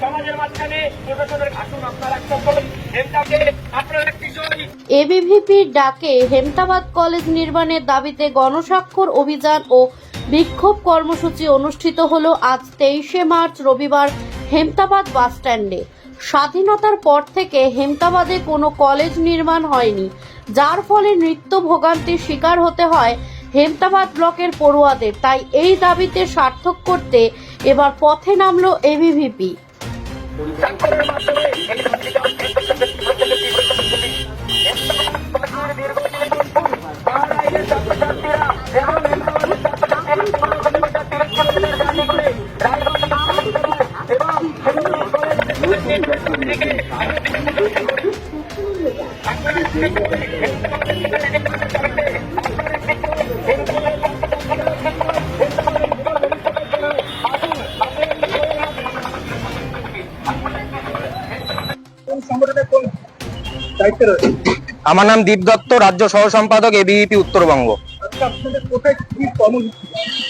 সমাজের মাঝখানে প্রশাসনের আসুন আপনারা এবিভিপির ডাকে হেমতাবাদ কলেজ নির্মাণের দাবিতে গণস্বাক্ষর অভিযান ও বিক্ষোভ কর্মসূচি অনুষ্ঠিত হল আজ তেইশে মার্চ রবিবার হেমতাবাদ বাসস্ট্যান্ডে। স্বাধীনতার পর থেকে হেমতাবাদে কোনো কলেজ নির্মাণ হয়নি, যার ফলে নৃত্য ভোগান্তির শিকার হতে হয় হেমতাবাদ ব্লকের পড়ুয়াদের। তাই এই দাবিতে সার্থক করতে এবার পথে নামলো এবিভিপি স্বাক্ষরের মাধ্যমে আমার নাম দীপ দত্ত রাজ্য সহ সম্পাদক এবিইপি উত্তরবঙ্গ। কর্মসূচি?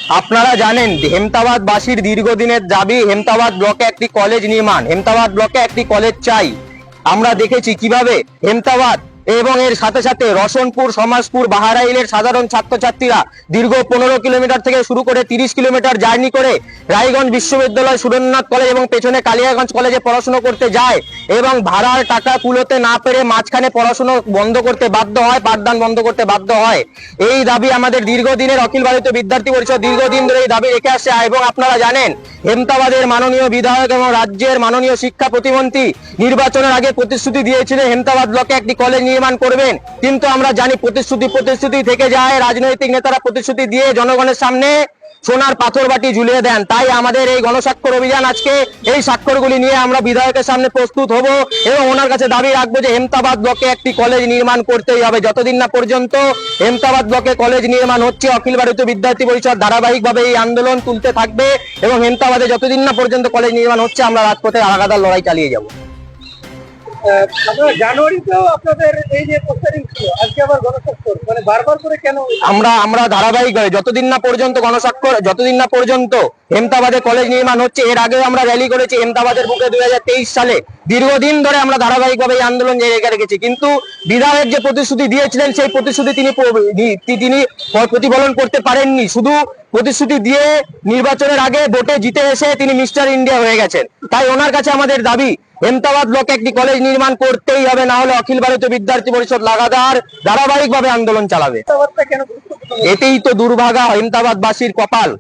আপনারা জানেন হেমতাবাদ বাসীর দীর্ঘদিনের দাবি হেমতাবাদ ব্লকে একটি কলেজ নির্মাণ হেমতাবাদ ব্লকে একটি কলেজ চাই। আমরা দেখেছি কীভাবে হেমতাবাদ এবং এর সাথে সাথে রসনপুর, সমাজপুর বাহারাইলের সাধারণ ছাত্রছাত্রীরা দীর্ঘ পনেরো কিলোমিটার থেকে শুরু করে তিরিশ কিলোমিটার জার্নি করে রায়গঞ্জ বিশ্ববিদ্যালয় সুরেন্দ্রনাথ কলেজ এবং পেছনে কালিয়াগঞ্জ কলেজে পড়াশোনা করতে যায় এবং ভাড়ার টাকা কুলোতে না পেরে মাঝখানে পড়াশুনো বন্ধ করতে বাধ্য হয়, পাঠদান বন্ধ করতে বাধ্য হয়। এই দাবি আমাদের দীর্ঘদিনের অখিল ভারতীয় বিদ্যার্থী পরিষদ দীর্ঘদিন ধরে এই দাবি রেখে আসছে এবং আপনারা জানেন, হেমতাবাদের মাননীয় বিধায়ক এবং রাজ্যের মাননীয় শিক্ষা প্রতিমন্ত্রী নির্বাচনের আগে প্রতিশ্রুতি দিয়েছিলেন হেমতাবাদ ব্লকে একটি কলেজ নির্মাণ করবেন। কিন্তু আমরা জানি প্রতিশ্রুতি প্রতিশ্রুতি থেকে যায়, রাজনৈতিক নেতারা প্রতিশ্রুতি দিয়ে জনগণের সামনে সোনার পাথর বাটি ঝুলিয়ে দেন। তাই আমাদের এই গণস্বাক্ষর অভিযান আজকে এই স্বাক্ষরগুলি নিয়ে আমরা বিধায়কের সামনে প্রস্তুত হব এবং ওনার কাছে দাবি রাখব যে হেমতাবাদ ব্লকে একটি কলেজ নির্মাণ করতেই হবে। যতদিন না পর্যন্ত হেমতাবাদ ব্লকে কলেজ নির্মাণ হচ্ছে, অখিল ভারতীয় বিদ্যার্থী পরিষদ ধারাবাহিকভাবে এই আন্দোলন তুলতে থাকবে এবং হেমতাবাদে যতদিন না পর্যন্ত কলেজ নির্মাণ হচ্ছে, আমরা রাজপথে আলাদা লড়াই চালিয়ে যাব। ধারাবাহিকভাবে যতদিন না পর্যন্ত কলেজ নির্মাণ হচ্ছে, এর আগে আমরা র্যালি করেছি দুই সালে। দীর্ঘদিন ধরে আমরা ধারাবাহিকভাবে এই আন্দোলন জায়গা রেখেছি, কিন্তু বিধায়ক যে প্রতিশ্রুতি দিয়েছিলেন, সেই প্রতিশ্রুতি তিনি তিনি প্রতিফলন করতে পারেননি। শুধু প্রতিশ্রুতি দিয়ে নির্বাচনের আগে ভোটে জিতে এসে তিনি মিস্টার ইন্ডিয়া হয়ে গেছেন। তাই ওনার কাছে আমাদের দাবি হেমতাবাদ লোক একটি কলেজ নির্মাণ করতেই হবে না হলে অখিল ভারতীয় বিদ্যার্থী পরিষদ লাগাতার ধারাবাহিকভাবে আন্দোলন চালাবে। এটাই এতেই তো দুর্ভাগা হেমতাবাদবাসীর কপাল।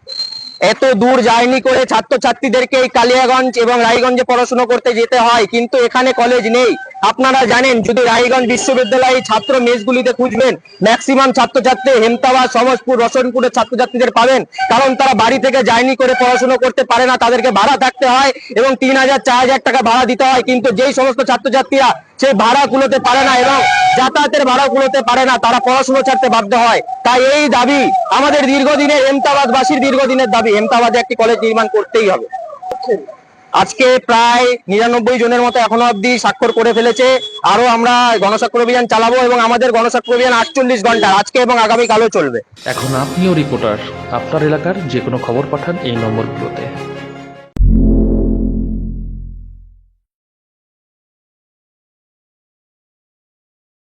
এত দূর জার্নি করে ছাত্রছাত্রীদেরকে এই কালিয়াগঞ্জ এবং রায়গঞ্জে পড়াশোনা করতে যেতে হয়, কিন্তু এখানে কলেজ নেই। আপনারা জানেন যদি রায়গঞ্জ বিশ্ববিদ্যালয়ে ছাত্র মেসগুলিতে খুঁজবেন ম্যাক্সিমাম ছাত্রছাত্রী হেমতাবাদ সমসপুর রসনপুরের ছাত্রছাত্রীদের পাবেন, কারণ তারা বাড়ি থেকে জার্নি করে পড়াশোনা করতে পারে না, তাদেরকে ভাড়া থাকতে হয় এবং তিন হাজার, চার হাজার টাকা ভাড়া দিতে হয়, কিন্তু যেই সমস্ত ছাত্রছাত্রীরা সেই ভাড়া কুলোতে পারে না এবং যাতায়াতের ভাড়া কুলোতে পারে না, তারা পড়াশোনা ছাড়তে বাধ্য হয়। তাই এই দাবি আমাদের দীর্ঘদিনের হেমতাবাদবাসীর দীর্ঘদিনের দাবি। হেমতাবাদে একটি কলেজ নির্মাণ করতেই হবে। আজকে প্রায় নিরানব্বই জনের মতো এখনও অব্দি স্বাক্ষর করে ফেলেছে। আরও আমরা গণস্বাক্ষর অভিযান চালাবো এবং আমাদের গণস্বাক্ষর অভিযান আটচল্লিশ ঘণ্টা, আজকে এবং আগামীকালও চলবে। এখন আপনিও রিপোর্টার আপনার এলাকার যে কোনো খবর পাঠান এই নম্বরগুলোতে।